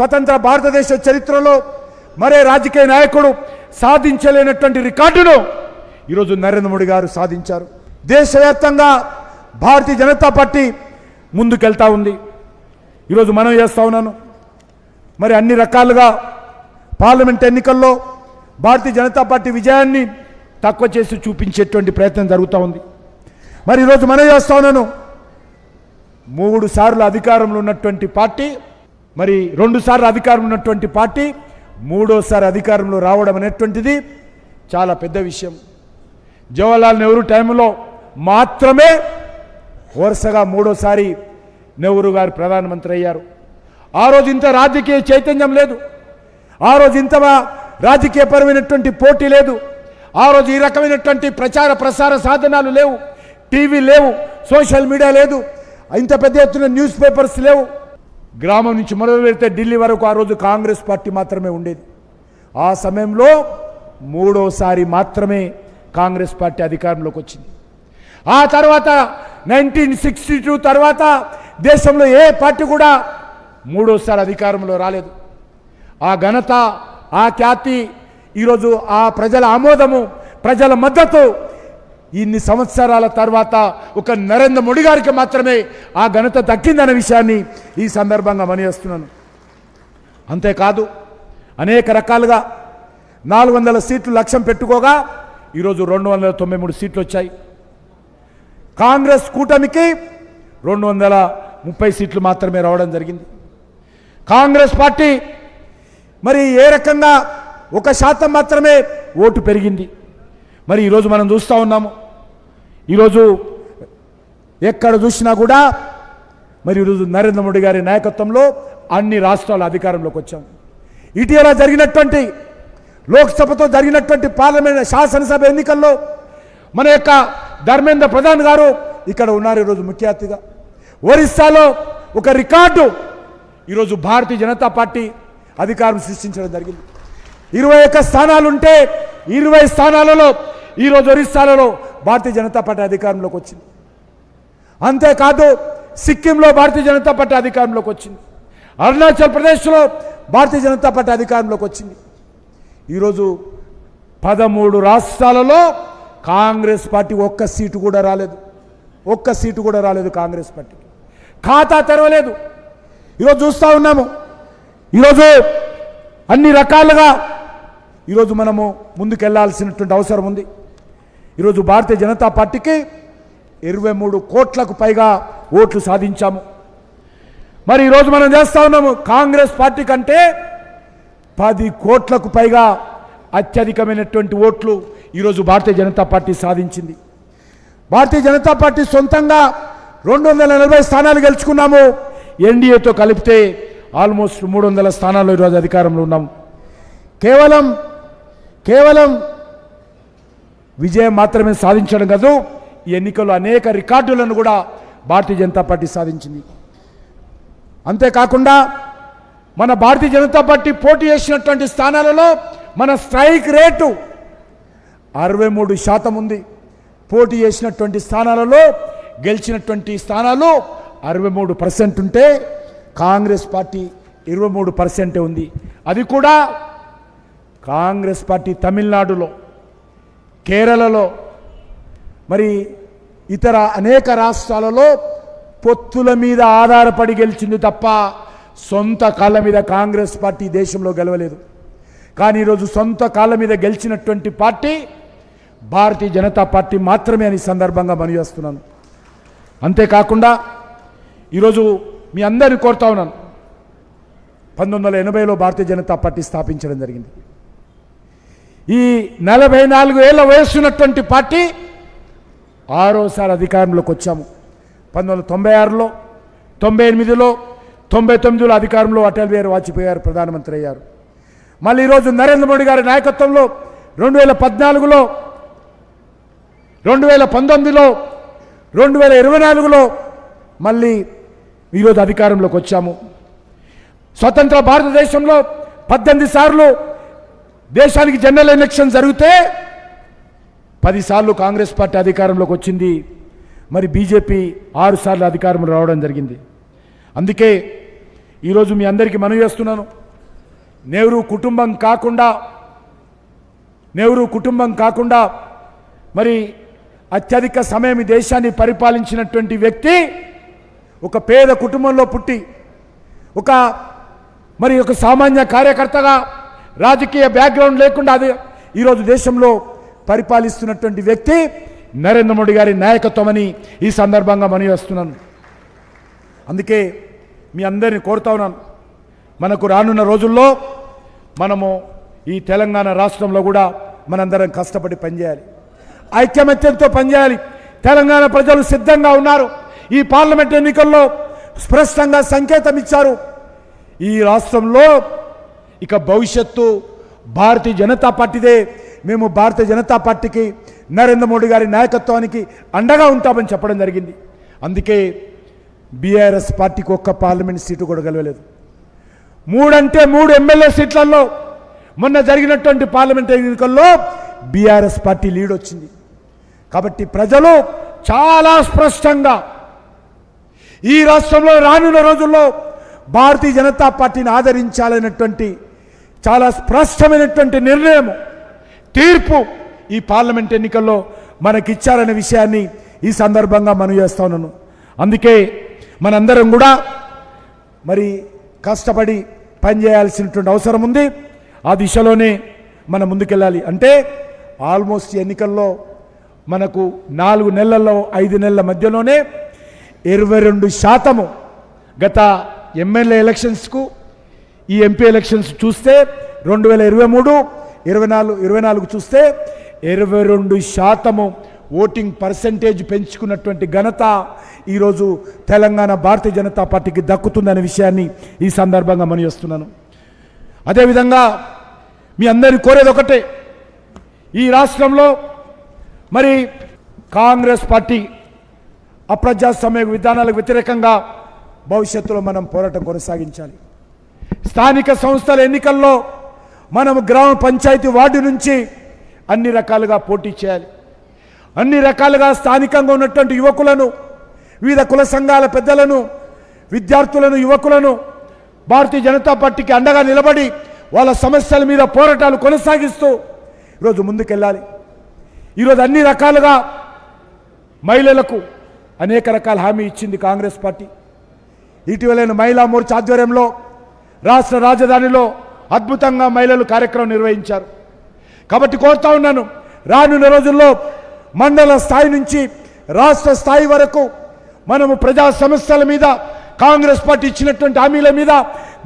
స్వతంత్ర భారతదేశ చరిత్రలో మరే రాజకీయ నాయకుడు సాధించలేనటువంటి రికార్డును ఈరోజు నరేంద్ర మోడీ గారు సాధించారు. దేశవ్యాప్తంగా భారతీయ జనతా పార్టీ ముందుకెళ్తా ఉంది. ఈరోజు మనం చేస్తా ఉన్నాను. మరి అన్ని రకాలుగా పార్లమెంట్ ఎన్నికల్లో భారతీయ జనతా పార్టీ విజయాన్ని తక్కువ చేసి చూపించేటువంటి ప్రయత్నం జరుగుతూ ఉంది. మరి ఈరోజు మనం చేస్తా ఉన్నాను. మూడు సార్లు అధికారంలో ఉన్నటువంటి పార్టీ మరి రెండుసార్లు అధికారం ఉన్నటువంటి పార్టీ మూడోసారి అధికారంలో రావడం అనేటువంటిది చాలా పెద్ద విషయం. జవహర్లాల్ నెహ్రూ టైంలో మాత్రమే వరుసగా మూడోసారి నెహ్రూ గారు ప్రధానమంత్రి అయ్యారు. ఆ రోజు ఇంత రాజకీయ చైతన్యం లేదు. ఆ రోజు ఇంత రాజకీయపరమైనటువంటి పోటీ లేదు. ఆ రోజు ఈ రకమైనటువంటి ప్రచార ప్రసార సాధనాలు లేవు. టీవీ లేవు. సోషల్ మీడియా లేదు. ఇంత పెద్ద ఎత్తున న్యూస్ పేపర్స్ లేవు. గ్రామం నుంచి మొదలు పెడితే ఢిల్లీ వరకు ఆ రోజు కాంగ్రెస్ పార్టీ మాత్రమే ఉండేది. ఆ సమయంలో మూడోసారి మాత్రమే కాంగ్రెస్ పార్టీ అధికారంలోకి వచ్చింది. ఆ తర్వాత నైన్టీన్ సిక్స్టీ టూ తర్వాత దేశంలో ఏ పార్టీ కూడా మూడోసారి అధికారంలో రాలేదు. ఆ ఘనత ఆ ఖ్యాతి ఈరోజు ఆ ప్రజల ఆమోదము ప్రజల మద్దతు ఇన్ని సంవత్సరాల తర్వాత ఒక నరేంద్ర మోడీ గారికి మాత్రమే ఆ ఘనత దక్కిందనే విషయాన్ని ఈ సందర్భంగా మనియేస్తున్నాను. అంతేకాదు అనేక రకాలుగా నాలుగు వందల సీట్లు లక్ష్యం పెట్టుకోగా ఈరోజు రెండు వందల తొంభై మూడు సీట్లు వచ్చాయి. కాంగ్రెస్ కూటమికి రెండు వందల ముప్పై సీట్లు మాత్రమే రావడం జరిగింది. కాంగ్రెస్ పార్టీ మరి ఏ రకంగా ఒక శాతం మాత్రమే ఓటు పెరిగింది. మరి ఈరోజు మనం చూస్తూ ఉన్నాము. ఈరోజు ఎక్కడ చూసినా కూడా మరి ఈరోజు నరేంద్ర మోడీ గారి నాయకత్వంలో అన్ని రాష్ట్రాల అధికారంలోకి వచ్చాం. ఇటీవల జరిగినటువంటి లోక్సభతో జరిగినటువంటి పార్లమెంట్ శాసనసభ ఎన్నికల్లో మన యొక్క ధర్మేంద్ర ప్రధాన్ గారు ఇక్కడ ఉన్నారు ఈరోజు ముఖ్య అతిథిగా. ఒరిస్సాలో ఒక రికార్డు ఈరోజు భారతీయ జనతా పార్టీ అధికారం సృష్టించడం జరిగింది. ఇరవై ఒక్క స్థానాలుంటే ఇరవై స్థానాలలో ఈరోజు ఒరిస్సాలలో భారతీయ జనతా పార్టీ అధికారంలోకి వచ్చింది. అంతేకాదు సిక్కింలో భారతీయ జనతా పార్టీ అధికారంలోకి వచ్చింది. అరుణాచల్ ప్రదేశ్లో భారతీయ జనతా పార్టీ అధికారంలోకి వచ్చింది. ఈరోజు పదమూడు రాష్ట్రాలలో కాంగ్రెస్ పార్టీ ఒక్క సీటు కూడా రాలేదు. ఒక్క సీటు కూడా రాలేదు కాంగ్రెస్ పార్టీకి. ఖాతా తెరవలేదు. ఈరోజు చూస్తూ ఉన్నాము. ఈరోజు అన్ని రకాలుగా ఈరోజు మనము ముందుకెళ్ళాల్సినటువంటి అవసరం ఉంది. ఈరోజు భారతీయ జనతా పార్టీకి ఇరవై మూడు కోట్లకు పైగా ఓట్లు సాధించాము. మరి ఈరోజు మనం చేస్తా ఉన్నాము కాంగ్రెస్ పార్టీ కంటే పది కోట్లకు పైగా అత్యధికమైనటువంటి ఓట్లు ఈరోజు భారతీయ జనతా పార్టీ సాధించింది. భారతీయ జనతా పార్టీ సొంతంగా రెండు వందల నలభై స్థానాలు గెలుచుకున్నాము. ఎన్డీఏతో కలిపితే ఆల్మోస్ట్ మూడు వందల స్థానాల్లో ఈరోజు అధికారంలో ఉన్నాము. కేవలం కేవలం విజయం మాత్రమే సాధించడం కాదు ఈ ఎన్నికల్లో అనేక రికార్డులను కూడా భారతీయ జనతా పార్టీ సాధించింది. అంతేకాకుండా మన భారతీయ జనతా పార్టీ పోటీ చేసినటువంటి స్థానాలలో మన స్ట్రైక్ రేటు అరవై మూడు శాతం ఉంది. పోటీ చేసినటువంటి స్థానాలలో గెలిచినటువంటి స్థానాలు అరవై మూడు పర్సెంట్ ఉంటే కాంగ్రెస్ పార్టీ ఇరవై మూడు పర్సెంటే ఉంది. అది కూడా కాంగ్రెస్ పార్టీ తమిళనాడులో. కేరళలో మరి ఇతర అనేక రాష్ట్రాలలో పొత్తుల మీద ఆధారపడి గెలిచింది తప్ప సొంత కాళ్ళ మీద కాంగ్రెస్ పార్టీ దేశంలో గెలవలేదు. కానీ ఈరోజు సొంత కాళ్ళ మీద గెలిచినటువంటి పార్టీ భారతీయ జనతా పార్టీ మాత్రమే అని సందర్భంగా సందర్భంగా మనవేస్తున్నాను అంతేకాకుండా ఈరోజు మీ అందరిని కోరుతా ఉన్నాను. పంతొమ్మిది వందల ఎనభైలో భారతీయ జనతా పార్టీ స్థాపించడం జరిగింది. ఈ నలభై నాలుగు ఏళ్ళ వయస్సున్నటువంటి పార్టీ ఆరోసారి అధికారంలోకి వచ్చాము. పంతొమ్మిది వందల తొంభై ఆరులో తొంభై ఎనిమిదిలో తొంభై తొమ్మిదిలో అధికారంలో అటల్ బిహారీ వాజ్పేయి గారు ప్రధానమంత్రి అయ్యారు. మళ్ళీ ఈరోజు నరేంద్ర మోడీ గారి నాయకత్వంలో రెండు వేల పద్నాలుగులో రెండు వేల పంతొమ్మిదిలో రెండు వేల ఇరవై నాలుగులో మళ్ళీ ఈరోజు అధికారంలోకి వచ్చాము. స్వతంత్ర భారతదేశంలో పద్దెనిమిది సార్లు దేశానికి జనరల్ ఎలక్షన్ జరిగితే పదిసార్లు కాంగ్రెస్ పార్టీ అధికారంలోకి వచ్చింది. మరి బీజేపీ ఆరుసార్లు అధికారంలో రావడం జరిగింది. అందుకే ఈరోజు మీ అందరికీ మనవి చేస్తున్నాను. నెహ్రూ కుటుంబం కాకుండా నెహ్రూ కుటుంబం కాకుండా మరి అత్యధిక సమయం ఈ దేశాన్ని పరిపాలించినటువంటి వ్యక్తి ఒక పేద కుటుంబంలో పుట్టి ఒక మరి ఒక సామాన్య కార్యకర్తగా రాజకీయ బ్యాక్గ్రౌండ్ లేకుండా అది ఈరోజు దేశంలో పరిపాలిస్తున్నటువంటి వ్యక్తి నరేంద్ర మోడీ గారి నాయకత్వమని ఈ సందర్భంగా మనవి వస్తున్నాను. అందుకే మీ అందరిని కోరుతా ఉన్నాను. మనకు రానున్న రోజుల్లో మనము ఈ తెలంగాణ రాష్ట్రంలో కూడా మనందరం కష్టపడి పనిచేయాలి. ఐక్యమత్యంతో పనిచేయాలి. తెలంగాణ ప్రజలు సిద్ధంగా ఉన్నారు. ఈ పార్లమెంట్ ఎన్నికల్లో స్పష్టంగా సంకేతం ఇచ్చారు ఈ రాష్ట్రంలో ఇక భవిష్యత్తు భారతీయ జనతా పార్టీదే. మేము భారతీయ జనతా పార్టీకి నరేంద్ర మోడీ గారి నాయకత్వానికి అండగా ఉంటామని చెప్పడం జరిగింది. అందుకే బీఆర్ఎస్ పార్టీకి ఒక్క పార్లమెంట్ సీటు కూడా గెలవలేదు. మూడంటే మూడు ఎమ్మెల్యే సీట్లలో మొన్న జరిగినటువంటి పార్లమెంట్ ఎన్నికల్లో బీఆర్ఎస్ పార్టీ లీడ్ వచ్చింది. కాబట్టి ప్రజలు చాలా స్పష్టంగా ఈ రాష్ట్రంలో రానున్న రోజుల్లో భారతీయ జనతా పార్టీని ఆదరించాలనేటువంటి చాలా స్పష్టమైనటువంటి నిర్ణయం తీర్పు ఈ పార్లమెంట్ ఎన్నికల్లో మనకిచ్చారనే విషయాన్ని ఈ సందర్భంగా మనం చేస్తా ఉన్నాను. అందుకే మనందరం కూడా మరి కష్టపడి పనిచేయాల్సినటువంటి అవసరం ఉంది. ఆ దిశలోనే మనం ముందుకెళ్ళాలి. అంటే ఆల్మోస్ట్ ఎన్నికల్లో మనకు నాలుగు నెలల్లో ఐదు నెలల మధ్యలోనే ఇరవై రెండు శాతము గత ఎమ్మెల్యే ఎలక్షన్స్కు ఈ ఎంపీ ఎలక్షన్స్ చూస్తే రెండు వేల ఇరవై మూడు ఇరవై నాలుగు ఇరవై నాలుగు చూస్తే ఇరవై రెండు శాతము ఓటింగ్ పర్సంటేజ్ పెంచుకున్నటువంటి ఘనత ఈరోజు తెలంగాణ భారతీయ జనతా పార్టీకి దక్కుతుందనే విషయాన్ని ఈ సందర్భంగా మనం చేస్తున్నాను. అదేవిధంగా మీ అందరి కోరేది ఒకటే ఈ రాష్ట్రంలో మరి కాంగ్రెస్ పార్టీ అప్రజాస్వామ్య విధానాలకు వ్యతిరేకంగా భవిష్యత్తులో మనం పోరాటం కొనసాగించాలి. స్థానిక సంస్థల ఎన్నికల్లో మనం గ్రామ పంచాయతీ వార్డు నుంచి అన్ని రకాలుగా పోటీ చేయాలి. అన్ని రకాలుగా స్థానికంగా ఉన్నటువంటి యువకులను వివిధ కుల సంఘాల పెద్దలను విద్యార్థులను యువకులను భారతీయ జనతా పార్టీకి అండగా నిలబడి వాళ్ళ సమస్యల మీద పోరాటాలు కొనసాగిస్తూ ఈరోజు ముందుకెళ్ళాలి. ఈరోజు అన్ని రకాలుగా మహిళలకు అనేక రకాల హామీ ఇచ్చింది కాంగ్రెస్ పార్టీ. ఇటీవలైన మహిళా మోర్చా ఆధ్వర్యంలో రాష్ట్ర రాజధానిలో అద్భుతంగా మహిళలు కార్యక్రమం నిర్వహించారు. కాబట్టి కోరుతా ఉన్నాను రానున్న రోజుల్లో మండల స్థాయి నుంచి రాష్ట్ర స్థాయి వరకు మనము ప్రజా సమస్యల మీద కాంగ్రెస్ పార్టీ ఇచ్చినటువంటి హామీల మీద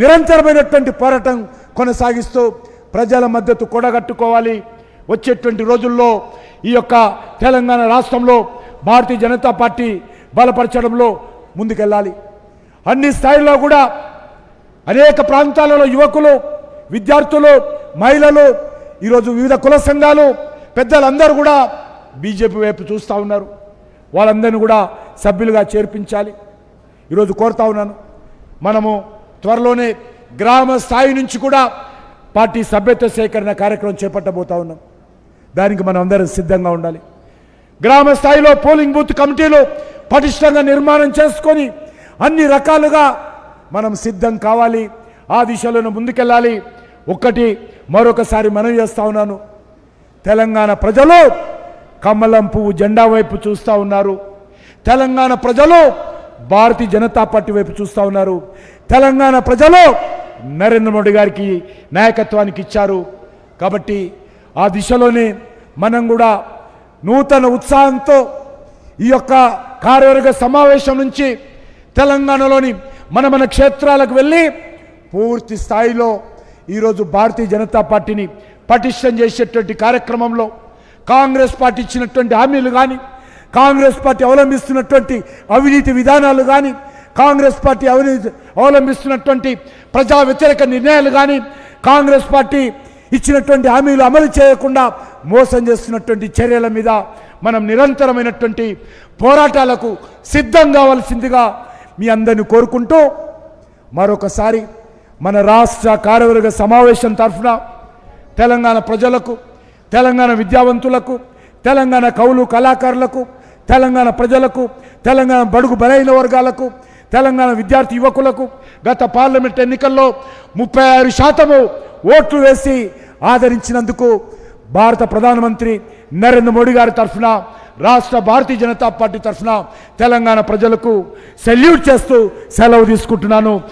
నిరంతరమైనటువంటి పోరాటం కొనసాగిస్తూ ప్రజల మద్దతు కూడగట్టుకోవాలి. వచ్చేటువంటి రోజుల్లో ఈ యొక్క తెలంగాణ రాష్ట్రంలో భారతీయ జనతా పార్టీ బలపరచడంలో ముందుకెళ్ళాలి. అన్ని స్థాయిల్లో కూడా అనేక ప్రాంతాలలో యువకులు విద్యార్థులు మహిళలు ఈరోజు వివిధ కుల సంఘాలు పెద్దలందరూ కూడా బీజేపీ వైపు చూస్తూ ఉన్నారు. వాళ్ళందరినీ కూడా సభ్యులుగా చేర్పించాలి. ఈరోజు కోరుతా ఉన్నాను. మనము త్వరలోనే గ్రామ స్థాయి నుంచి కూడా పార్టీ సభ్యత్వ సేకరణ కార్యక్రమం చేపట్టబోతా ఉన్నాం. దానికి మనం అందరం సిద్ధంగా ఉండాలి. గ్రామ స్థాయిలో పోలింగ్ బూత్ కమిటీలు పటిష్టంగా నిర్మాణం చేసుకొని అన్ని రకాలుగా మనం సిద్ధం కావాలి. ఆ దిశలోనే ముందుకెళ్ళాలి. ఒక్కటి మరొకసారి మనం చేస్తా ఉన్నాను. తెలంగాణ ప్రజలు కమలం పువ్వు జెండా వైపు చూస్తూ ఉన్నారు. తెలంగాణ ప్రజలు భారతీయ జనతా పార్టీ వైపు చూస్తూ ఉన్నారు. తెలంగాణ ప్రజలు నరేంద్ర మోడీ గారికి నాయకత్వానికి ఇచ్చారు. కాబట్టి ఆ దిశలోనే మనం కూడా నూతన ఉత్సాహంతో ఈ యొక్క కార్యవర్గ సమావేశం నుంచి తెలంగాణలోని మన మన క్షేత్రాలకు వెళ్ళి పూర్తి స్థాయిలో ఈరోజు భారతీయ జనతా పార్టీని పటిష్టం చేసేటువంటి కార్యక్రమంలో కాంగ్రెస్ పార్టీ ఇచ్చినటువంటి హామీలు కానీ కాంగ్రెస్ పార్టీ అవలంబిస్తున్నటువంటి అవినీతి విధానాలు కానీ కాంగ్రెస్ పార్టీ అవినీతి అవలంబిస్తున్నటువంటి ప్రజా వ్యతిరేక నిర్ణయాలు కానీ కాంగ్రెస్ పార్టీ ఇచ్చినటువంటి హామీలు అమలు చేయకుండా మోసం చేస్తున్నటువంటి చర్యల మీద మనం నిరంతరమైనటువంటి పోరాటాలకు సిద్ధం కావాల్సిందిగా మీ అందరిని కోరుకుంటూ మరొకసారి మన రాష్ట్ర కార్యవర్గ సమావేశం తరఫున తెలంగాణ ప్రజలకు తెలంగాణ విద్యావంతులకు తెలంగాణ కవులు కళాకారులకు తెలంగాణ ప్రజలకు తెలంగాణ బడుగు బలైన వర్గాలకు తెలంగాణ విద్యార్థి యువకులకు గత పార్లమెంట్ ఎన్నికల్లో ముప్పై ఆరు శాతము ఓట్లు వేసి ఆదరించినందుకు భారత ప్రధానమంత్రి నరేంద్ర మోడీ గారి తరఫున రాష్ట్ర భారతీయ జనతా పార్టీ తరఫున తెలంగాణ ప్రజలకు సెల్యూట్ చేస్తూ సెలవు తీసుకుంటున్నాను.